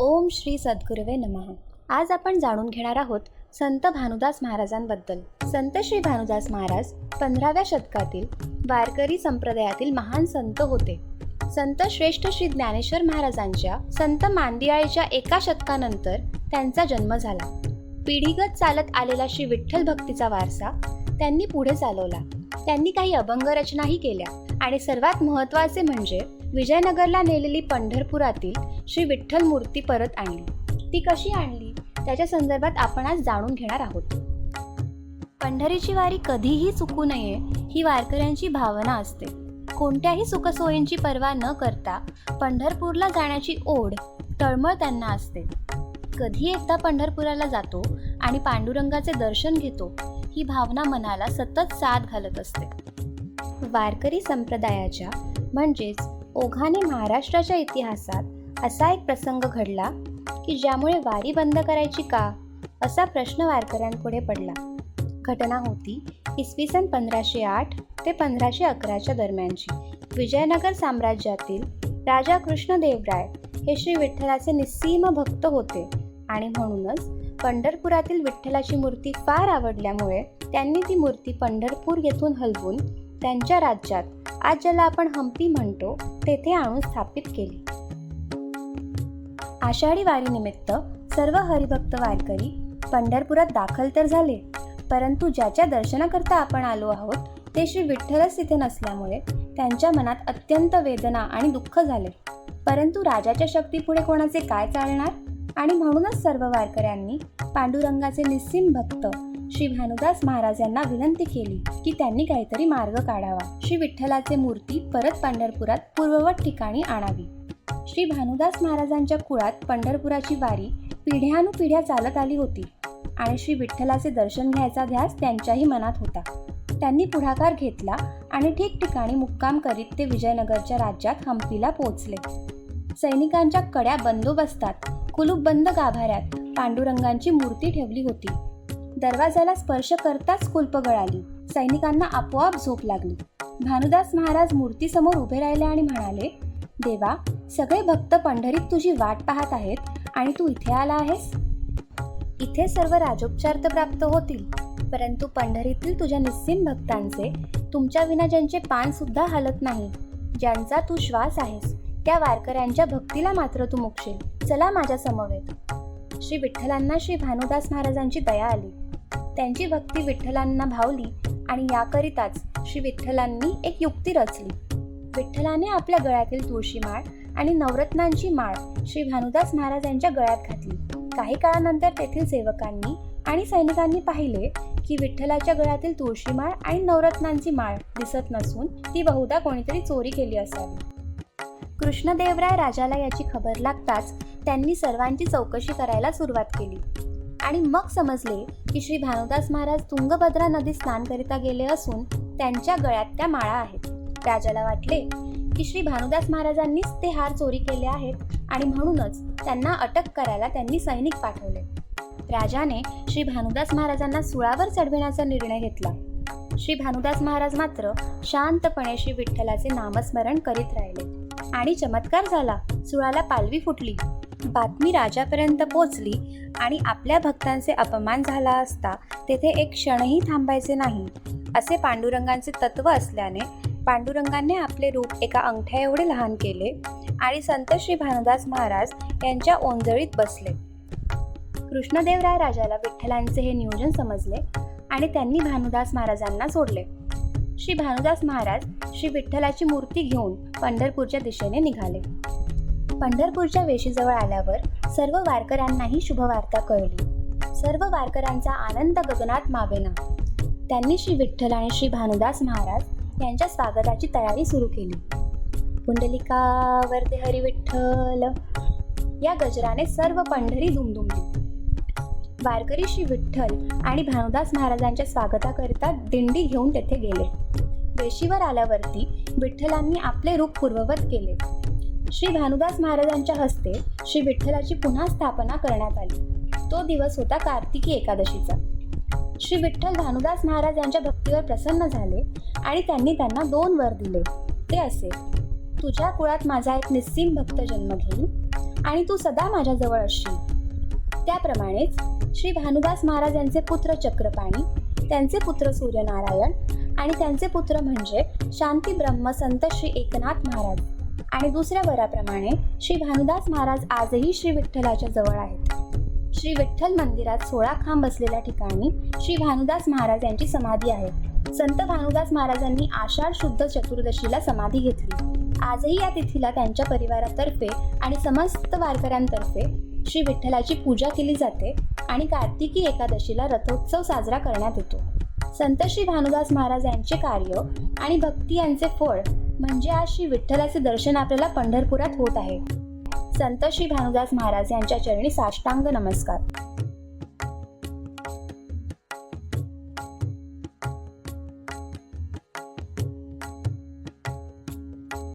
ओम श्री सद्गुरवे नमः. आज आपण जाणून घेणार आहोत संत भानुदास महाराजांबद्दल. संत श्री भानुदास महाराज पंधराव्या शतकातील वारकरी संप्रदायातील महान संत होते. संत श्रेष्ठ श्री ज्ञानेश्वर महाराजांच्या संत मांदियाळीच्या एका शतकानंतर त्यांचा जन्म झाला. पिढीगत चालत आलेला श्री विठ्ठल भक्तीचा वारसा त्यांनी पुढे चालवला. त्यांनी काही अभंग रचनाही केल्या आणि सर्वात महत्त्वाचे म्हणजे विजयनगरला नेलेली पंढरपुरातील श्री विठ्ठल मूर्ती परत आणली. ती कशी आणली? त्याच्या संदर्भात आपण आज जाणून घेणार आहोत. पंढरीची वारी कधीही चुकू नये ही वारकऱ्यांची भावना असते. कोणत्याही सुखसोयींची पर्वा न करता पंढरपूरला जाण्याची ओढ तळमळ त्यांना असते. कधी एकदा पंढरपुराला जातो आणि पांडुरंगाचे दर्शन घेतो ही भावना मनाला सतत साथ घालत असते. वारकरी संप्रदायाच्या म्हणजेच ओघाने महाराष्ट्राच्या इतिहासात असा एक प्रसंग घडला की ज्यामुळे वारी बंद करायची का असा प्रश्न वारकऱ्यांपुढे पडला. घटना होती इसवी सन पंधराशे आठ ते पंधराशे अकराच्या दरम्यानची. विजयनगर साम्राज्यातील राजा कृष्णदेवराय हे श्री विठ्ठलाचे निस्सीम भक्त होते आणि म्हणूनच पंढरपुरातील विठ्ठलाची मूर्ती फार आवडल्यामुळे त्यांनी ती मूर्ती पंढरपूर येथून हलवून त्यांच्या राज्यात आज ज्याला आपण हम्पी म्हणतो तेथे आणून स्थापित केली. आषाढी वारीनिमित्त सर्व हरिभक्त वारकरी पंढरपुरात दाखल तर झाले परंतु ज्याच्या दर्शनाकरता आपण आलो आहोत ते श्री विठ्ठलच तिथे नसल्यामुळे त्यांच्या मनात अत्यंत वेदना आणि दुःख झाले. परंतु राजाच्या शक्तीपुढे कोणाचे काय चालणार? आणि म्हणूनच सर्व वारकऱ्यांनी पांडुरंगाचे निस्सीम भक्त श्री भानुदास महाराज यांना विनंती केली की त्यांनी काहीतरी मार्ग काढावा. श्री विठ्ठलाचे मूर्ती परत पंढरपुरात पूर्ववत ठिकाणी आणावी. श्री भानुदास महाराजांच्या कुळात पंढरपुराची वारी पिढ्यानुपिढ्या चालत आली होती आणि श्री विठ्ठलाचे दर्शन घ्यायचा ध्यास त्यांच्याही मनात होता. त्यांनी पुढाकार घेतला आणि ठिकठिकाणी मुक्काम करीत ते विजयनगरच्या राज्यात हम्पीला पोहोचले. सैनिकांच्या कड्या बंदोबस्तात कुलूपबंद गाभाऱ्यात पांडुरंगांची मूर्ती ठेवली होती. दरवाजाला स्पर्श करताच कुल्प गळाली. सैनिकांना आपोआप झोप लागली. भानुदास महाराज मूर्तीसमोर उभे राहिले आणि म्हणाले देवा सगळे भक्त पंढरीत तुझी वाट पाहत आहेत आणि तू इथे आला आहेस? इथे सर्व राजोपचार तर प्राप्त होतील परंतु पंढरीतील तुझ्या निस्सीम भक्तांचे तुमच्या विना ज्यांचे पान सुद्धा हलत नाही ज्यांचा तू श्वास आहेस त्या वारकऱ्यांच्या भक्तीला मात्र तू मुकशील चला माझ्या समवेत. श्री विठ्ठलांना श्री भानुदास महाराजांची दया आली. त्यांची भक्ती विठ्ठलांना भावली आणि याकरिताच श्री विठ्ठलांनी एक युक्ती रचली. विठ्ठलाने आपल्या गळ्यातील तुळशी माळ आणि नवरत्नांची माळ श्री भानुदास महाराज यांच्या गळ्यात घातली. काही काळानंतर तेथील सेवकांनी आणि सैनिकांनी पाहिले की विठ्ठलाच्या गळ्यातील तुळशी माळ आणि नवरत्नांची माळ दिसत नसून ती बहुधा कोणीतरी चोरी केली असावी. कृष्णदेवराय राजाला याची खबर लागताच त्यांनी सर्वांची चौकशी करायला सुरुवात केली. आणि मग समजले की श्री भानुदास महाराज तुंगभद्रा नदीत स्नान करिता गेले असून त्यांच्या गळ्यात त्या माळा आहेत. राजाला वाटले की श्री भानुदास महाराजांनीच ते हार चोरी केले आहेत आणि म्हणूनच त्यांना अटक करायला त्यांनी सैनिक पाठवले. राजाने श्री भानुदास महाराजांना सुळावर चढविण्याचा निर्णय घेतला. श्री भानुदास महाराज मात्र शांतपणे श्री विठ्ठलाचे नामस्मरण करीत राहिले आणि चमत्कार झाला. सुळाला पालवी फुटली. बातमी राजापर्यंत पोचली आणि आपल्या भक्तांचे अपमान झाला असता तेथे एक क्षणही थांबायचे नाही. असे पांडुरंगांचे तत्व असल्याने पांडुरंगाने आपले रूप एका अंगठ्या एवढे लहान केले आणि संत श्री भानुदास महाराज यांच्या ओंजळीत बसले. कृष्णदेवराय राजाला विठ्ठलांचे हे नियोजन समजले आणि त्यांनी भानुदास महाराजांना सोडले. श्री भानुदास महाराज श्री विठ्ठलाची मूर्ती घेऊन पंढरपूरच्या दिशेने निघाले. पंढरपूरच्या वेशीजवळ आल्यावर सर्व वारकऱ्यांनाही शुभवार्ता कळली. सर्व वारकऱ्यांचा आनंद गगनात मावेना. त्यांनी श्री विठ्ठल आणि श्री भानुदास महाराज यांच्या स्वागताची तयारी सुरू केली. पुंडलिका वरदे हरी विठ्ठल या गजराने सर्व पंढरी दुमदुमली. वारकरी श्री विठ्ठल आणि भानुदास महाराजांच्या स्वागताकरिता दिंडी घेऊन तेथे गेले. वेशीवर आल्यावरती विठ्ठलांनी आपले रूप पूर्ववत केले. श्री भानुदास महाराजांच्या हस्ते श्री विठ्ठलाची पुन्हा स्थापना करण्यात आली. तो दिवस होता कार्तिकी एकादशीचा. श्री विठ्ठल भानुदास महाराज यांच्या भक्तीवर प्रसन्न झाले आणि त्यांनी त्यांना दोन वर दिले. ते असे तुझ्या कुळात माझा एक निस्सीम भक्त जन्म घेईल आणि तू सदा माझ्याजवळ असशील त्याप्रमाणेच श्री भानुदास महाराज यांचे पुत्र चक्रपाणी त्यांचे पुत्र सूर्यनारायण आणि त्यांचे पुत्र म्हणजे शांती ब्रह्म संत श्री एकनाथ महाराज. आणि दुसऱ्या वराप्रमाणे श्री भानुदास महाराज आजही श्री विठ्ठलाच्या जवळ आहेत. श्री विठ्ठल मंदिरात सोळा खांब असलेल्या ठिकाणी श्री भानुदास महाराज यांची समाधी आहे. संत भानुदास महाराजांनी आषाढ शुद्ध चतुर्दशीला समाधी घेतली. आजही या तिथीला त्यांच्या परिवारातर्फे आणि समस्त वारकऱ्यांतर्फे श्री विठ्ठलाची पूजा केली जाते आणि कार्तिकी एकादशीला रथोत्सव साजरा करण्यात येतो. संत श्री भानुदास महाराज यांचे कार्य आणि भक्ती यांचे फळ म्हणजे आज श्री विठ्ठलाचे दर्शन आपल्याला पंढरपुरात होत आहे. संत श्री भानुदास महाराज यांच्या चरणी साष्टांग नमस्कार.